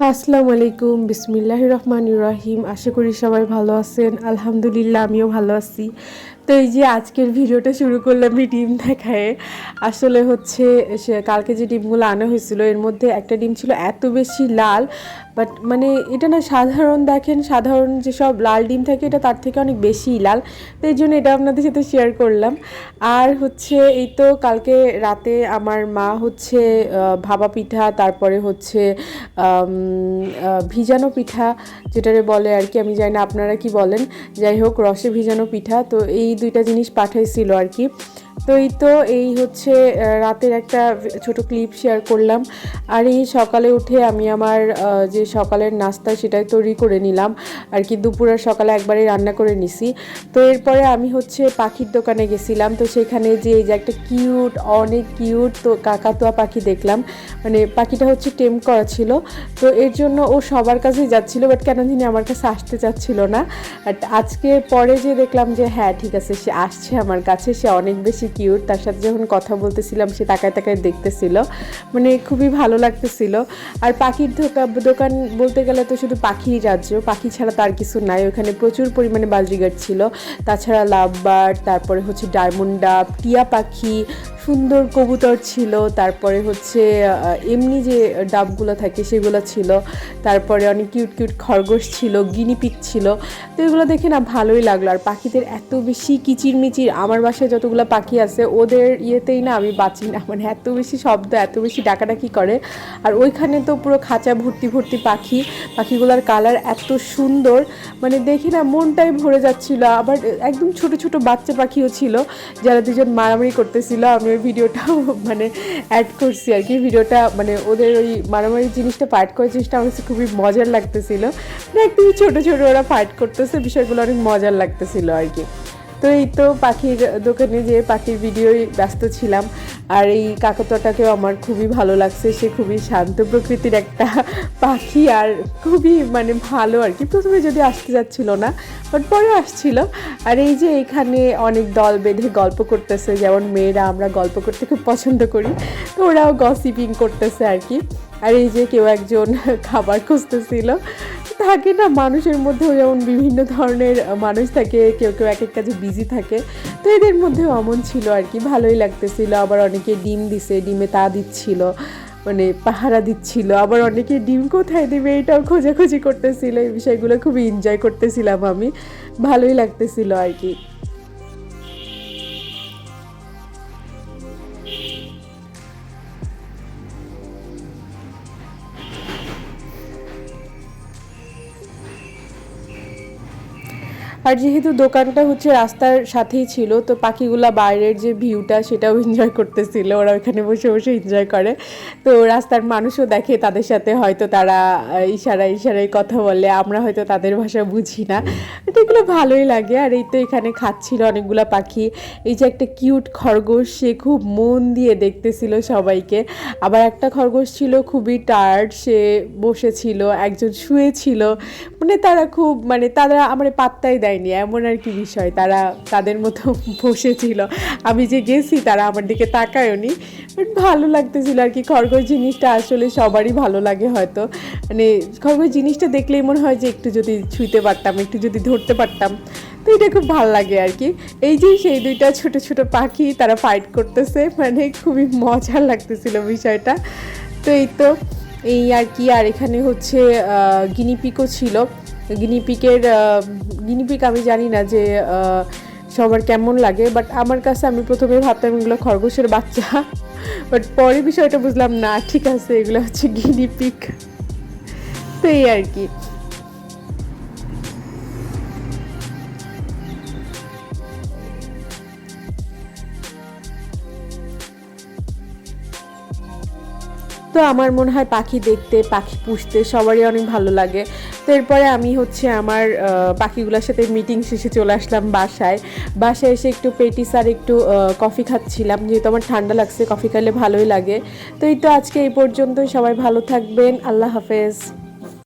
আসসালামু আলাইকুম বিসমিল্লাহ রহমান রাহিম। আশা করি সবাই ভালো আছেন। আলহামদুলিল্লাহ আমিও ভালো আছি। তো এই যে আজকের ভিডিওটা শুরু করলাম এই ডিম দেখায়। আসলে হচ্ছে কালকে যে ডিমগুলো আনা হয়েছিল, এর মধ্যে একটা ডিম ছিল এত বেশি লাল বাট মানে এটা না সাধারণ দেখেন, সাধারণ যেসব লাল ডিম থাকে, এটা তার থেকে অনেক বেশি লাল। তো এই জন্য এটা আপনাদের সাথে শেয়ার করলাম। আর হচ্ছে, এই তো কালকে রাতে আমার মা হচ্ছে ভাবা পিঠা, তারপরে হচ্ছে ভিজানো পিঠা, যেটারে বলে আর কি, আমি জানি না আপনারা কি বলেন। যাই হোক, রসে ভিজানো পিঠা, তো এই দুইটা জিনিস পাঠাইছিল আর কি। তো এই তো এই হচ্ছে রাতের একটা ছোট ক্লিপ শেয়ার করলাম। আর এই সকালে উঠে আমি আমার যে সকালের নাস্তা সেটাই তৈরি করে নিলাম। আর কি দুপুরের সকালে একবারে রান্না করে নিছি। তো এরপরে আমি হচ্ছে পাখির দোকানে গেছিলাম। তো সেখানে যে এই যে একটা কিউট অনেক কিউট তো কাকাতুয়া পাখি দেখলাম। মানে পাখিটা হচ্ছে টেম করা ছিল। তো এর জন্য ও সবার কাছেই যাচ্ছিল বাট কেন জানি আমার কাছে আসতে চাচ্ছিল না। আর আজকে পরে যে দেখলাম যে হ্যাঁ ঠিক আছে, সে আসছে আমার কাছে, সে অনেক বেশি কিউট তার সাথে যখন কথা বলতেছিলাম, সে তাকায় তাকায় দেখতেছিল। মানে খুবই ভালো লাগতেছিল। আর পাখির দোকা- দোকান বলতে গেলে তো শুধু পাখি রাজ্য। পাখি ছাড়া তার কিছু নাই। ওখানে প্রচুর পরিমাণে বাজরিগার ছিল। তাছাড়া লাভবার, তারপরে হচ্ছে ডায়মন্ড, টিয়া পাখি, সুন্দর কবুতর ছিল। তারপরে হচ্ছে এমনি যে ডাবগুলো থাকে সেগুলো ছিল। তারপরে অনেক কিউট কিউট খরগোশ ছিল গিনিপিক ছিল। তো এগুলো দেখে না ভালোই লাগল। আর পাখিদের এত বেশি কিচিরমিচির। আমার বাসায় যতগুলো পাখি আছে, ওদের ইয়েতেই না আমি বাঁচি না। মানে এত বেশি শব্দ, এত বেশি ডাকাডাকি করে। আর ওইখানে তো পুরো খাঁচা ভর্তি ভর্তি পাখি, পাখিগুলোর কালার এত সুন্দর। মানে দেখি না, মনটাই ভরে যাচ্ছিল। আবার একদম ছোট ছোট বাচ্চা পাখিও ছিল, যারা দুজন মারামারি করতেছিল। আমি ওই ভিডিওটাও মানে অ্যাড করছি আর কি। ভিডিওটা মানে ওদের ওই মারামারি জিনিসটা ফাইট করার জিনিসটা আমার খুবই মজার লাগতেছিল। মানে একদমই ছোটো ছোটো ওরা ফাইট করতেছে, বিষয়গুলো অনেক মজার লাগতেছিল আর কি। তো এই তো পাখির দোকানে যেয়ে পাখির ভিডিওই ব্যস্ত ছিলাম। আর এই কাকাতটাকেও আমার খুবই ভালো লাগছে। সে খুবই শান্ত প্রকৃতির একটা পাখি আর খুবই মানে ভালো আর কি। প্রথমে যদি আসতে যাচ্ছিল না বাট পরে আসছিল। আর এই যে এখানে অনেক দল বেঁধে গল্প করতেছে, যেমন মেয়েরা আমরা গল্প করতে খুব পছন্দ করি, তো ওরাও গসিপিং করতেছে আর কি। আর এই যে কেউ একজন খাবার খুঁজতেছিল থাকে না, মানুষের মধ্যেও যেমন বিভিন্ন ধরনের মানুষ থাকে, কেউ কেউ এক এক কাজে বিজি থাকে, তো এদের মধ্যেও অমন ছিল আর কি, ভালোই লাগতেছিল। আবার অনেকে ডিম দিছে, ডিমে তা দিচ্ছিল মানে পাহারা দিচ্ছিল, আবার অনেকে ডিম কোথায় দেবে এটাও খোঁজাখুঁজি করতেছিল, এই বিষয়গুলো খুবই এনজয় করতেছিলাম আমি, ভালোই লাগতেছিল আর কি। আর যেহেতু দোকানটা হচ্ছে রাস্তার সাথেই ছিল, তো পাখিগুলা বাইরের যে ভিউটা সেটাও এনজয় করতেছিল, ওরা ওখানে বসে বসে এনজয় করে। তো রাস্তার মানুষও দেখে তাদের সাথে হয়তো তারা ইশারা ইশারায় কথা বলে, আমরা হয়তো তাদের ভাষা বুঝি না। তো এগুলো ভালোই লাগে, আর এই তো এখানে খাচ্ছিল অনেকগুলো পাখি। এই যে একটা কিউট খরগোশ, সে খুব মন দিয়ে দেখতেছিল সবাইকে। আবার একটা খরগোশ ছিল খুবই টায়ার্ড সে বসেছিল, একজন শুয়েছিল। মানে তারা খুব মানে তারা, আমার পাত্তাই দেয়নি, এমন আর কি বিষয়। তারা তাদের মতো বসেছিল। আমি যে গেছি, তারা আমার দিকে তাকায়নি। বাট ভালো লাগতেছিল আর কি। খরগোশ জিনিসটা আসলে সবারই ভালো লাগে হয়তো। মানে খরগোশ জিনিসটা দেখলেই মনে হয় যে একটু যদি ছুঁতে পারতাম, একটু যদি ধরতে পারতাম, তো এটা খুব ভালো লাগে আর কি। এই যে সেই দুইটা ছোট ছোট পাখি তারা ফাইট করতেছে মানে খুবই মজার লাগতেছিল বিষয়টা। তো এই তো এই আর কি, আর এখানে হচ্ছে গিনিপিকও ছিল। গিনিপিকের গিনিপিক আমি জানি না যে সবার কেমন লাগে বাট আমার কাছে আমি প্রথমে ভাবতাম এগুলো খরগোশের বাচ্চা। বাট পরে বিষয়টা বুঝলাম, না, ঠিক আছে, এগুলো হচ্ছে গিনিপিক তো এই আর কি। তো আমার মনে হয় পাখি দেখতে, পাখি পুষতে সবারই অনেক ভালো লাগে। তো এরপরে আমি হচ্ছে আমার পাখিগুলোর সাথে মিটিং শেষে চলে আসলাম বাসায়। বাসায় এসে একটু পেটিস আর একটু কফি খাচ্ছিলাম। যেহেতু আমার ঠান্ডা লাগছে, কফি খেলে ভালোই লাগে। তো এই তো আজকে এই পর্যন্তই। সবাই ভালো থাকবেন। আল্লাহ হাফেজ।